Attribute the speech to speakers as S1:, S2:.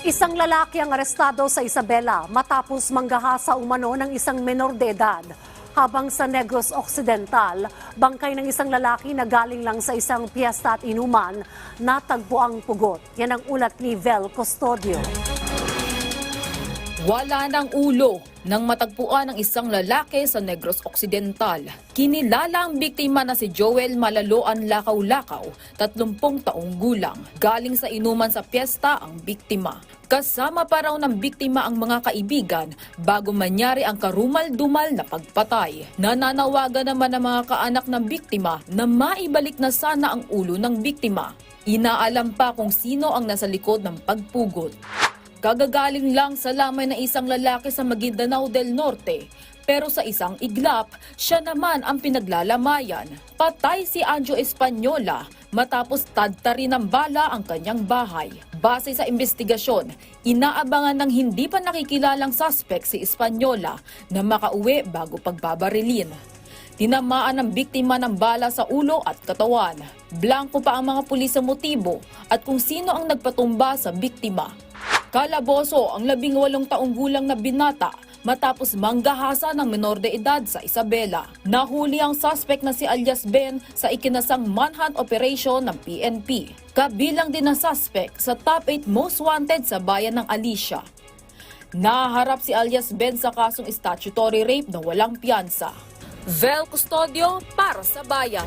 S1: Isang lalaki ang arestado sa Isabela matapos manggahasa umano ng isang menor de edad. Habang sa Negros Occidental, bangkay ng isang lalaki na galing lang sa isang piyesta at inuman, natagpo ang pugot. Yan ang ulat ni Vel Custodio.
S2: Wala ng ulo nang matagpuan ng isang lalaki sa Negros Occidental. Kinilala ang biktima na si Joel Malaloan Lakaw-Lakaw, 30 taong gulang. Galing sa inuman sa piyesta ang biktima. Kasama pa raw ng biktima ang mga kaibigan bago manyari ang karumal-dumal na pagpatay. Nananawagan naman ang mga kaanak ng biktima na maibalik na sana ang ulo ng biktima. Inaalam pa kung sino ang nasa likod ng pagpugod. Kagagaling lang sa lamay ng isang lalaki sa Maguindanao del Norte. Pero sa isang iglap, siya naman ang pinaglalamayan. Patay si Anjo Espanyola matapos tadtari ng bala ang kanyang bahay. Base sa investigasyon, inaabangan ng hindi pa nakikilalang suspect si Espanyola na makauwi bago pagbabarilin. Tinamaan ng biktima ng bala sa ulo at katawan. Blanco pa ang mga pulis sa motibo at kung sino ang nagpatumba sa biktima. Kalaboso ang labing walong taong gulang na binata matapos manggahasa ng menor de edad sa Isabela. Nahuli ang suspect na si alias Ben sa ikinasang manhunt operation ng PNP. Kabilang din ang suspect sa top 8 most wanted sa bayan ng Alicia. Naharap si alias Ben sa kasong statutory rape na walang piyansa. Vel Custodio para sa bayan.